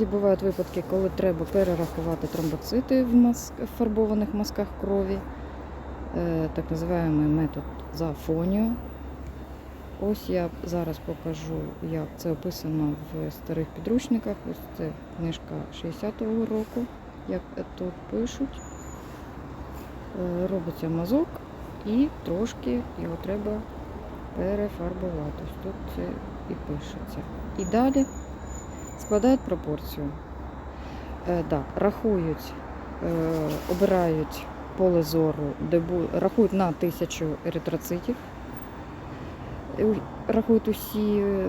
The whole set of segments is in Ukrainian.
Іноді бувають випадки, коли треба перерахувати тромбоцити в мас... фарбованих мазках крові. Е, Так називаємо метод зафонію. Ось я зараз покажу, як це описано в старих підручниках. Ось це книжка 60-го року, як тут пишуть. Е, Робиться мазок і трошки його треба перефарбувати. Ось Тут це і пишеться. І далі складають пропорцію. Е, да, рахують, е, обирають поле зору, де рахують на тисячу еритроцитів. Е, Рахують усі е,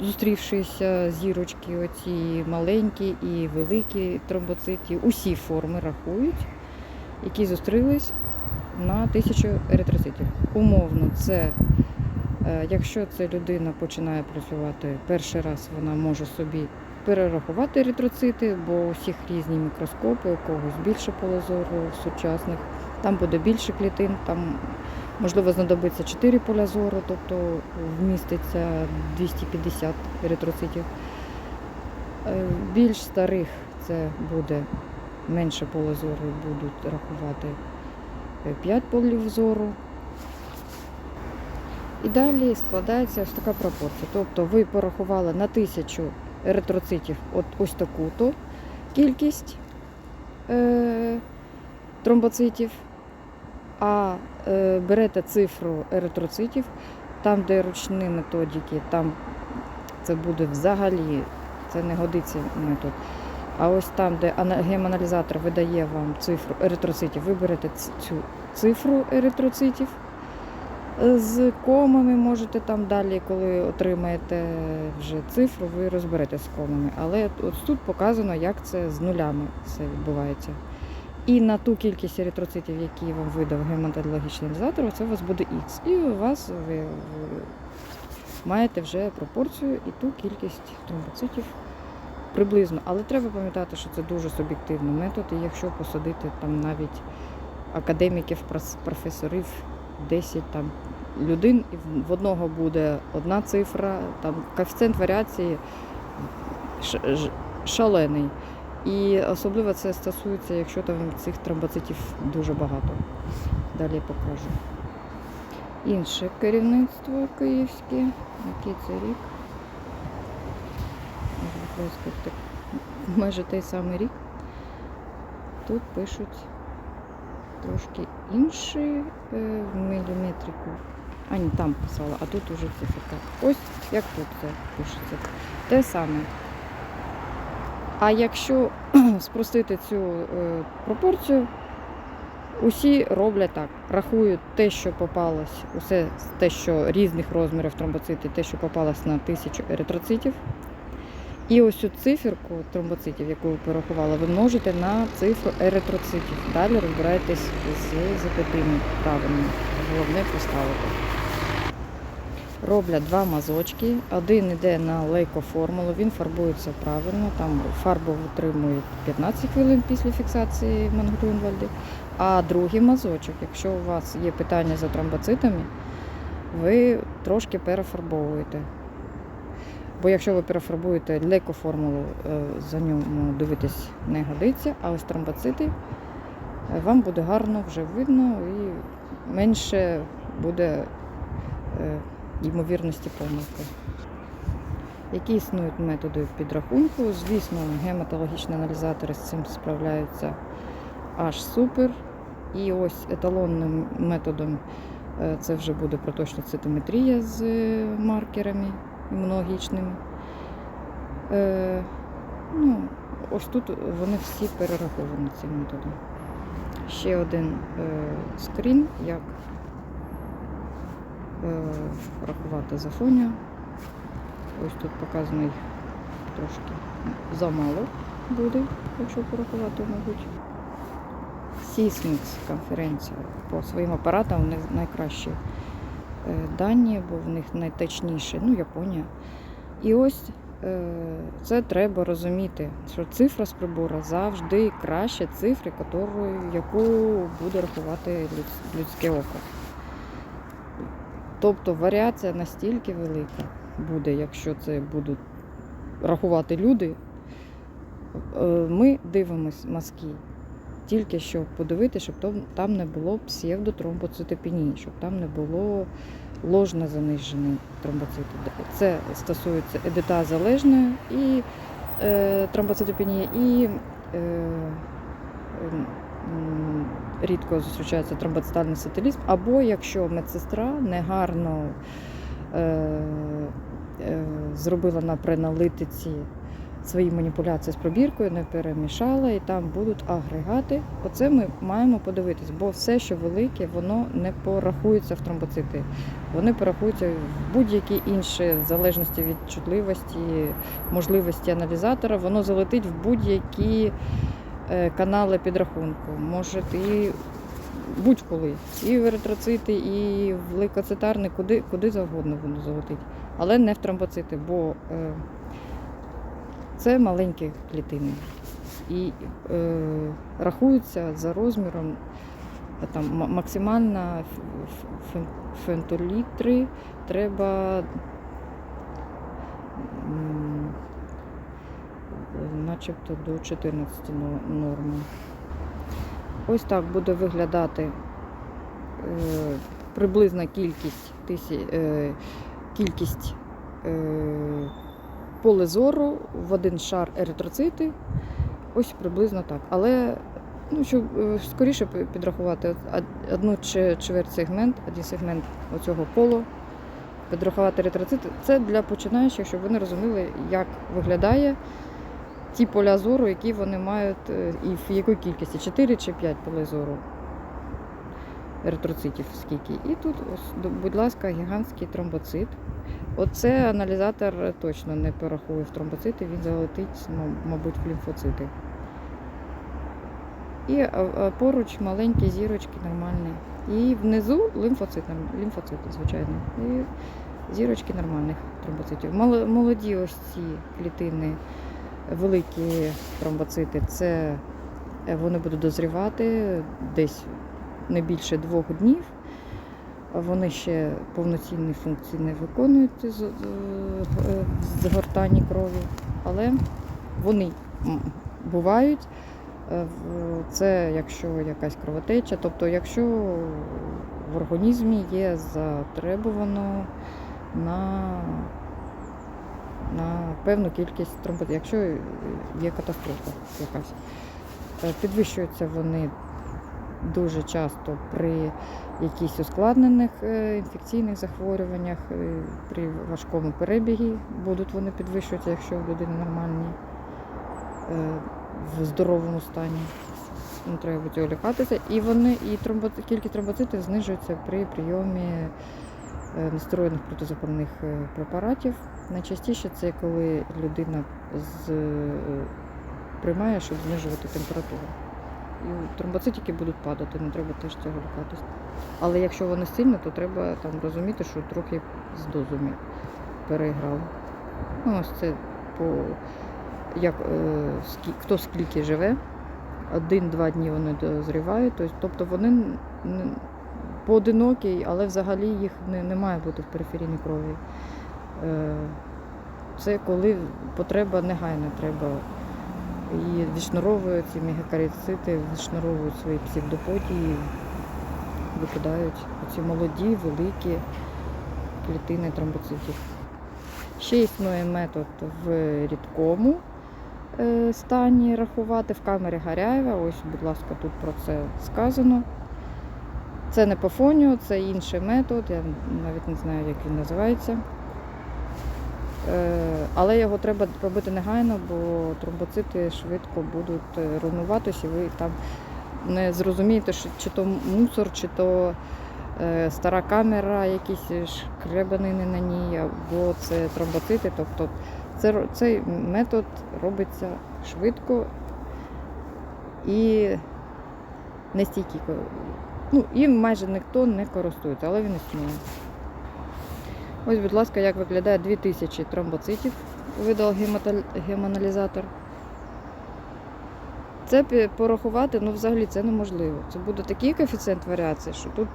зустрівшися зірочки, оці маленькі і великі тромбоциті, усі форми рахують, які зустрілись на тисячу еритроцитів. Умовно, це Е, Якщо ця людина починає працювати перший раз, вона може собі перерахувати еритроцити, бо у всіх різні мікроскопи, у когось більше поле зору сучасних, там буде більше клітин, там можливо знадобиться 4 поля зору, тобто вміститься 250 еритроцитів. Е, Більш старих це буде менше поле зору, будуть рахувати 5 полів зору. І далі складається ось така пропорція. Тобто ви порахували на тисячу еритроцитів от ось таку-то кількість е, тромбоцитів, а е, берете цифру еритроцитів, там, де ручні методики, там це буде взагалі, це не годиться метод. А ось там, де ана- гемоаналізатор видає вам цифру еритроцитів, ви берете цю цифру еритроцитів з комами можете там далі, коли отримаєте вже цифру, ви розберетесь з комами. Але от тут показано, як це з нулями все відбувається. І на ту кількість еритроцитів, які вам видав гематологічний аналізатор, це у вас буде Х. І у вас ви, ви маєте вже пропорцію і ту кількість тромбоцитів приблизно. Але треба пам'ятати, що це дуже суб'єктивний метод, і якщо посадити там навіть академіків, професорів 10 там, людей, і в- одного буде одна цифра, там коефіцієнт варіації шалений. І особливо це стосується, якщо там цих тромбоцитів дуже багато. Далі покажу. Інше керівництво київське. Який це рік? Майже той самий рік. Тут пишуть трошки інший е, в міліметрику. А ні, там писала, а тут уже циферка. Ось як тут це пишеться. Те саме. А якщо спростити цю е, пропорцію, усі роблять так. Рахують те, що попалось, усе те, що різних розмірів тромбоцити, те, що попалось на тисячу еритроцитів. І ось цю циферку тромбоцитів, яку ви порахували, ви множите на цифру еритроцитів. Далі розбираєтесь з запитими правильно. Головне поставити. Роблять два мазочки. Один йде на лейкоформулу, він фарбується правильно. Там фарбу витримують 15 хвилин після фіксації Мангрюнвальди. А другий мазочок, якщо у вас є питання за тромбоцитами, ви трошки перефарбовуєте. Бо якщо ви перефарбуєте лекоформулу, е, за ньому дивитись не годиться, а ось тромбоцити е, вам буде гарно вже видно і менше буде е, ймовірності помилки. Які існують методи підрахунку? Звісно, гематологічні аналізатори з цим справляються аж супер. І ось еталонним методом е, це вже буде проточна цитометрія з е, маркерами імунологічними. Е, ну, ось тут вони всі перераховані цим методом. Ще один скрін, як е, рахувати зафонію. Ось тут показано їх трошки замало буде, якщо порахувати, мабуть. Сісмікс конференція по своїм апаратам у них найкращі е, дані, бо в них найточніші, ну, Японія. І ось е, це треба розуміти, що цифра з прибору завжди краще цифри, яку буде рахувати людське око. Тобто варіація настільки велика буде, якщо це будуть рахувати люди, Е, Ми дивимось мазки тільки щоб подивитися, щоб там- не було псевдотромбоцитопенії, щоб там не було ложно занижений тромбоцити. Це стосується едита залежної і е, тромбоцитопенії, і е, рідко зустрічається тромбоцитальний сателізм, або якщо медсестра негарно е, е, зробила на преналитиці свої маніпуляції з пробіркою, не перемішала, і там будуть агрегати. Оце ми маємо подивитись, бо все, що велике, воно не порахується в тромбоцити. Вони порахуються в будь-які інші в залежності від чутливості, можливості аналізатора, воно залетить в будь-які канали підрахунку. Може і будь-коли. І в еритроцити, і в лейкоцитарний, куди, куди завгодно воно залетить. Але не в тромбоцити, бо е, це маленькі клітини. І е, рахуються за розміром е, там, ма- максимальна ф- ф- фен- фентолітри треба начебто до 14 но- норми. Ось так буде виглядати е, приблизна кількість, е, кількість е, поле зору в один шар еритроцити. Ось приблизно так. Але ну, щоб скоріше підрахувати одну чверть сегмент, один сегмент оцього колу, підрахувати еритроцити, це для починаючих, щоб вони розуміли, як виглядає ті поля зору, які вони мають, е, і в якій кількості 4 чи 5 полей зору еритроцитів скільки. І тут, ось, будь ласка, гігантський тромбоцит. Оце аналізатор точно не порахує в тромбоцити, він залетить, мабуть, в лімфоцити. І поруч маленькі зірочки нормальні. І внизу лимфоцит, норм- лімфоцити, звичайно. І зірочки нормальних тромбоцитів. Молоді ось ці клітини, великі тромбоцити, це е, вони будуть дозрівати десь не більше двох днів. Вони ще повноцінні функції не виконують з- е, в згортанні крові, але вони бувають. Е, Це якщо якась кровотеча, тобто якщо в організмі є затребувано на, на певну кількість тромбоцитів, якщо є катастрофа якась. Е, Підвищуються вони дуже часто при якісь ускладнених е, інфекційних захворюваннях, е, при важкому перебігі будуть вони підвищуватися, якщо в людини нормальні в здоровому стані. Не треба від цього лякатися. І вони, і тромбо, кількість тромбоцитів знижується при прийомі е, нестероїдних протизапальних е, препаратів. Найчастіше це коли людина з, е, приймає, щоб знижувати температуру. І тромбоцитики будуть падати, не треба теж цього лякатися. Але якщо вони сильні, то треба там розуміти, що трохи з дозами переіграв. Ну, ось це по як е, хто скільки живе, один-два дні вони дозрівають. Тобто вони н- але взагалі їх не, не має бути в периферійній крові. Е, Це коли потреба негайна, треба. І відшнуровують ці мегакаріцити, відшнуровують свої псевдопотії, викидають оці молоді, великі клітини тромбоцитів. Ще існує метод в рідкому е, стані рахувати в камері Гаряєва. Ось, будь ласка, тут про це сказано. Це не по фонію, це інший метод, я навіть не знаю, як він називається. Е, Але його треба робити негайно, бо тромбоцити швидко будуть е, руйнуватися, і ви там не зрозумієте, чи то мусор, чи то е, стара камера, якісь шкребанини на ній, або це тромбоцити. Тобто це, цей метод робиться швидко і нестійкий. Ну, їм майже ніхто не користується, але він існує. Ось, будь ласка, як виглядає 2000 тромбоцитів, видав гемоаналізатор. Це порахувати, ну взагалі це неможливо. Це буде такий коефіцієнт варіації, що тут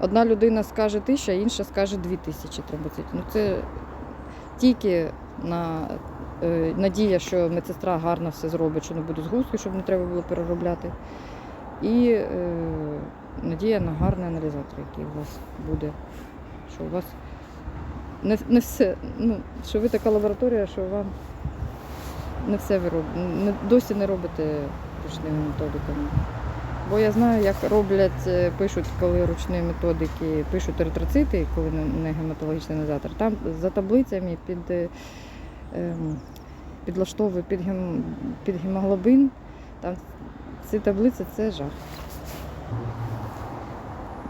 одна людина скаже 1000, а інша скаже 2000 тромбоцитів. Ну це тільки на е, надія, що медсестра гарно все зробить, що не буде згустки, щоб не треба було переробляти. І е, надія на гарний аналізатор, який у вас буде. Що у вас не, не все, ну, що ви така лабораторія, що вам не все ви робите, досі не робите ручними методиками. Бо я знаю, як роблять, е, пишуть, коли ручні методики, пишуть еритроцити, коли не- не гематологічний аналізатор. Там за таблицями під, е, ем, підлаштовують під, гем, під гемоглобин. Там ці таблиці це жах.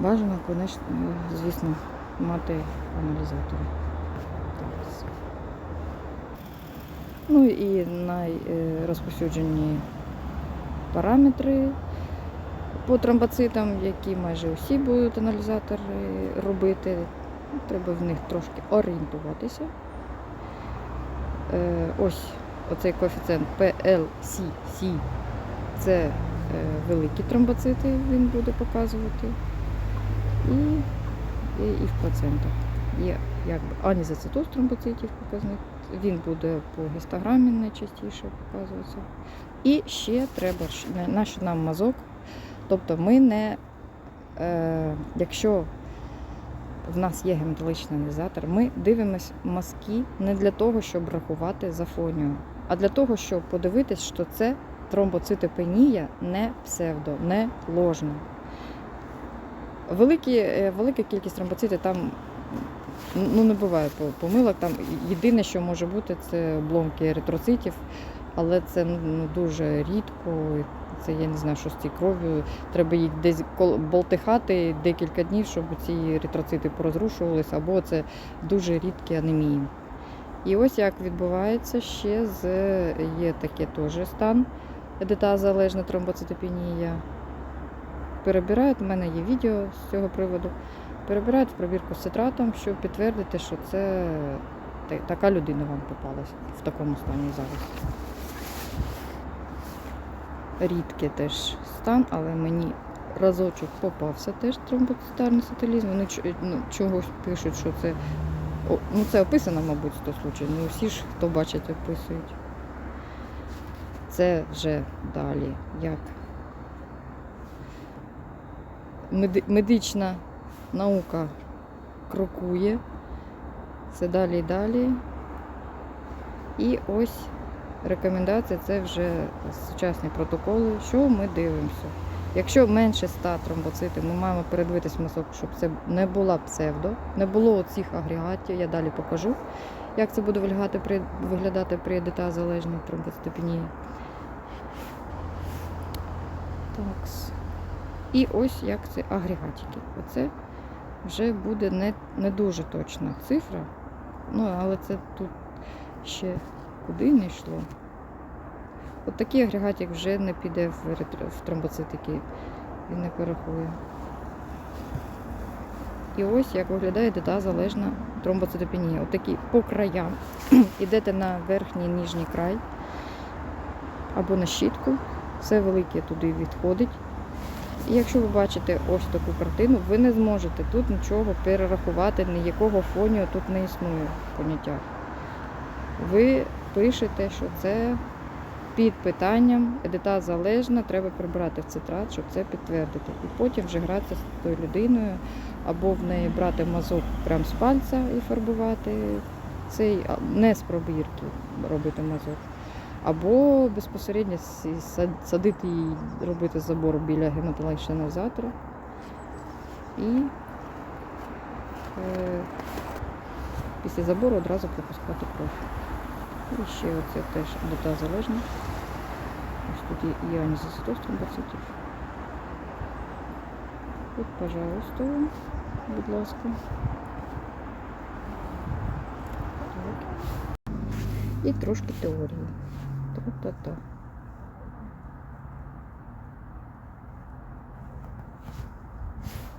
Бажано, конечно, звісно, мати аналізатори. Ну і найрозповсюджені параметри по тромбоцитам, які майже усі будуть аналізатори робити. Треба в них трошки орієнтуватися. Е, Ось оцей коефіцієнт PLCC це е, великі тромбоцити він буде показувати. І, і, і в процентах. Є якби анізоцитоз тромбоцитів показник. Він буде по гістограмі найчастіше показуватися. І ще треба наш нам мазок. Тобто ми не, е, якщо в нас є гематологічний аналізатор, ми дивимось мазки не для того, щоб рахувати за фонію, а для того, щоб подивитись, що це тромбоцитопенія не псевдо, не ложна. Великі, е, велика кількість тромбоцитів там ну, не буває помилок. Там єдине, що може бути, це обломки еритроцитів, але це ну, дуже рідко. Це я не знаю, що з цією кров'ю. Треба їх десь болтихати декілька днів, щоб ці еритроцити порозрушувалися, або це дуже рідкі анемії. І ось як відбувається ще з є таке теж стан едитазалежна тромбоцитопенія. Перебирають, у мене є відео з цього приводу. Перебирають в пробірку з цитратом, щоб підтвердити, що це така людина вам попалась в такому стані зараз. Рідкий теж стан, але мені разочок попався теж тромбоцитарний сателізм. Вони ну, чогось пишуть, що це. Ну це описано, мабуть, 100 случаїв. Не усі ж, хто бачить, описують. Це вже далі. Як медична наука крокує. Все далі і далі. І ось рекомендація це вже сучасні протоколи. Що ми дивимося? Якщо менше 100 тромбоцитів, ми маємо передивитись мазок, щоб це не була псевдо, не було цих агрегатів. Я далі покажу, як це буде виглядати при, виглядати при детазалежній тромбоцитопенії. Такс. І ось як це агрегатики. Оце вже буде не, не дуже точна цифра. Ну, але це тут ще куди не йшло. От такий агрегатик вже не піде в, в тромбоцитики. Він не порахує. І ось як виглядає детазалежна тромбоцитопенія. От такі по краям. Ідете на верхній нижній край або на щітку. Все велике туди відходить. І якщо ви бачите ось таку картину, ви не зможете тут нічого перерахувати, ніякого фонію тут не існує в поняттях. Ви пишете, що це під питанням, едита залежна, треба прибрати в цитрат, щоб це підтвердити. І потім вже гратися з тою людиною, або в неї брати мазок прямо з пальця і фарбувати цей, не з пробірки робити мазок. Або безпосередньо садити і робити забор біля гематологічного. І е, після забору одразу пропускати кров. І ще оце теж дота залежна. Ось тут є і анізоцитоз тромбоцитів. От, пожалуйста, будь ласка. Так. І трошки теорії. Та-та-та.